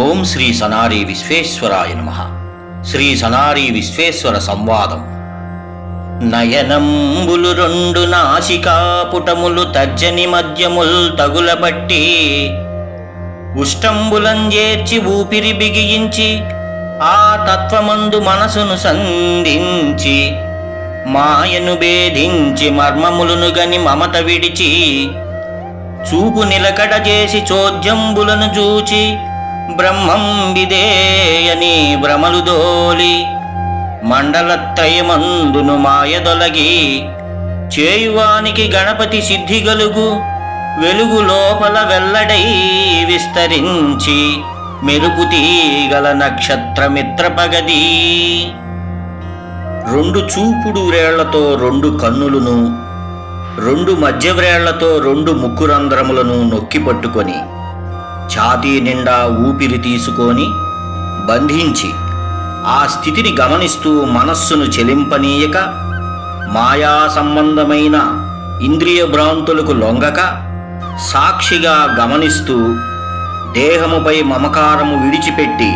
ఓం శ్రీ సనారి విశ్వేశ్వరాయ నమ. శ్రీ సనారి విశ్వేశ్వర సంవాదం. నయనంబులు రెండు నాసికాపుటములు తర్జని మధ్యముల్ తగులబట్టి ఉష్టంబులంజేర్చి ఊపిరి బిగించి ఆ తత్వమందు మనసును సంధించి మాయను భేధించి మర్మములను గని మమత విడిచి చూపు నిలకడ చేసి చోద్యంబులను చూచి బ్రహ్మం విదేయని భ్రమలు దోలి మండలత్రయమందును మాయదొలగి చేయువానికి గణపతి సిద్ధి గలుగు వెలుగు లోపల వెల్లడై విస్తరించి మెరుపు తీగల నక్షత్రమిత్ర పగది. రెండు చూపుడు వ్రేళ్ళతో రెండు కన్నులను రెండు మధ్య వ్రేళ్ళతో రెండు ముక్కురంధ్రములను నొక్కి పట్టుకొని ఛాతీ నిండా ఊపిరి తీసుకొని బంధించి ఆ స్థితిని గమనిస్తూ మనస్సును చెలింపనీయక మాయా సంబంధమైన ఇంద్రియ భ్రాంతులకు లొంగక సాక్షిగా గమనిస్తూ దేహముపై మమకారము విడిచిపెట్టి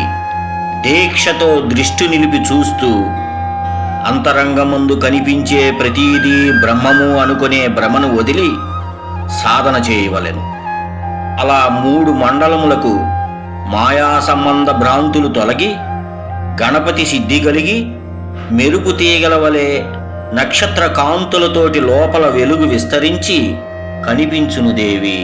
దీక్షతో దృష్టి నిలిపి చూస్తూ అంతరంగముందు కనిపించే ప్రతీదీ బ్రహ్మము అనుకునే భ్రమను వదిలి సాధన చేయవలెను. అలా మూడు మండలములకు మాయా సంబంధ భ్రాంతులు తొలగి గణపతి సిద్ధి కలిగి మెరుపు తీగల వలె నక్షత్ర కాంతులతోటి లోపల వెలుగు విస్తరించి కనిపించును దేవి.